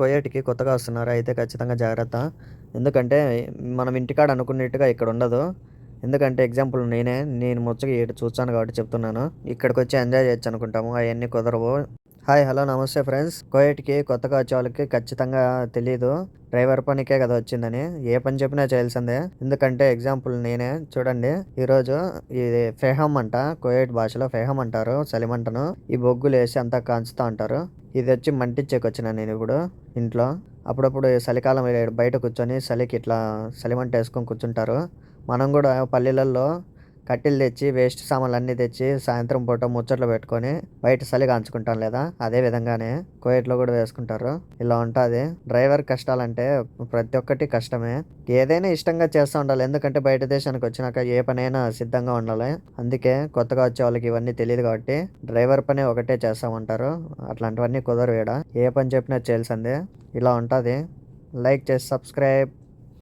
కోయేటికి కొత్తగా వస్తున్నారు? అయితే ఖచ్చితంగా జాగ్రత్త. ఎందుకంటే మనం ఇంటికాడ అనుకున్నట్టుగా ఇక్కడ ఉండదు ఎందుకంటే ఎగ్జాంపుల్ నేనే నేను ముచ్చగా ఏడు చూస్తాను కాబట్టి చెప్తున్నాను. ఇక్కడికి వచ్చి ఎంజాయ్ చేయొచ్చు అనుకుంటాము. అవన్నీ కుదరవు. హాయ్ హలో నమస్తే ఫ్రెండ్స్. కోయట్కి కొత్తగా వచ్చే వాళ్ళకి ఖచ్చితంగా తెలియదు డ్రైవర్ పనికే కదా వచ్చిందని. ఏ పని చెప్పినా చేయాల్సిందే. ఎందుకంటే ఎగ్జాంపుల్ నేనే. చూడండి. ఈరోజు ఇది ఫెహమ్ అంట. కోయేట్ భాషలో ఫెహం అంటారు చలిమంటను ఈ బొగ్గులు వేసి అంతా కాంచుతూ అంటారు. ఇది వచ్చి మంటిచ్చేకి వచ్చిన నేను ఇప్పుడు ఇంట్లో. అప్పుడప్పుడు చలికాలం బయట కూర్చొని చలికి ఇట్లా చలిమంట వేసుకొని కూర్చుంటారు. మనం కూడా పల్లెలలో కట్టెలు తెచ్చి వేస్ట్ సామాన్లు అన్నీ తెచ్చి సాయంత్రం పూట ముచ్చట్లు పెట్టుకొని బయట చలి కాంచుకుంటాం లేదా? అదే విధంగానే కోయట్లో కూడా వేసుకుంటారు. ఇలా ఉంటుంది. డ్రైవర్ కష్టాలంటే ప్రతి ఒక్కటి కష్టమే. ఏదైనా ఇష్టంగా చేస్తూ ఉండాలి. ఎందుకంటే బయట దేశానికి వచ్చినాక ఏ పనైనా సిద్ధంగా ఉండాలి. అందుకే కొత్తగా వచ్చే వాళ్ళకి ఇవన్నీ తెలియదు కాబట్టి డ్రైవర్ పని ఒకటే చేస్తామంటారు అట్లాంటివన్నీ కుదరవు ఈడ ఏ పని చెప్పినా చేయాల్సిందే. ఇలా ఉంటుంది. లైక్ చేసి సబ్స్క్రైబ్.